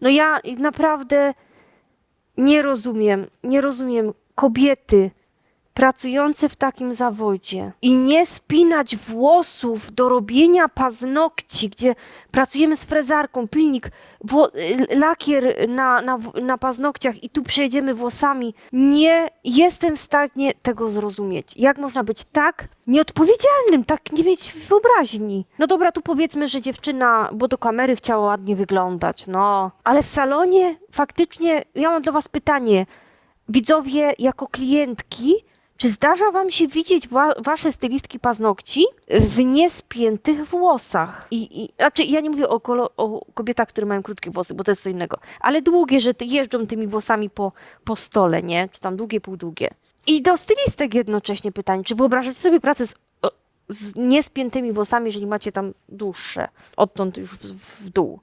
No ja naprawdę nie rozumiem, nie rozumiem kobiety pracujące w takim zawodzie i nie spinać włosów do robienia paznokci, gdzie pracujemy z frezarką, pilnik, lakier na, na, na paznokciach i tu przejedziemy włosami. Nie jestem w stanie tego zrozumieć. Jak można być tak nieodpowiedzialnym, tak nie mieć wyobraźni? No dobra, tu powiedzmy, że dziewczyna, bo do kamery chciała ładnie wyglądać, no. Ale w salonie faktycznie, ja mam do was pytanie. Widzowie, jako klientki, czy zdarza wam się widzieć wa wasze stylistki paznokci w niespiętych włosach? I, i, znaczy, ja nie mówię o, o kobietach, które mają krótkie włosy, bo to jest co innego. Ale długie, że jeżdżą tymi włosami po, po stole, nie? Czy tam długie, półdługie. I do stylistek jednocześnie pytanie, czy wyobrażacie sobie pracę z, z niespiętymi włosami, jeżeli macie tam dłuższe, odtąd już w, w dół?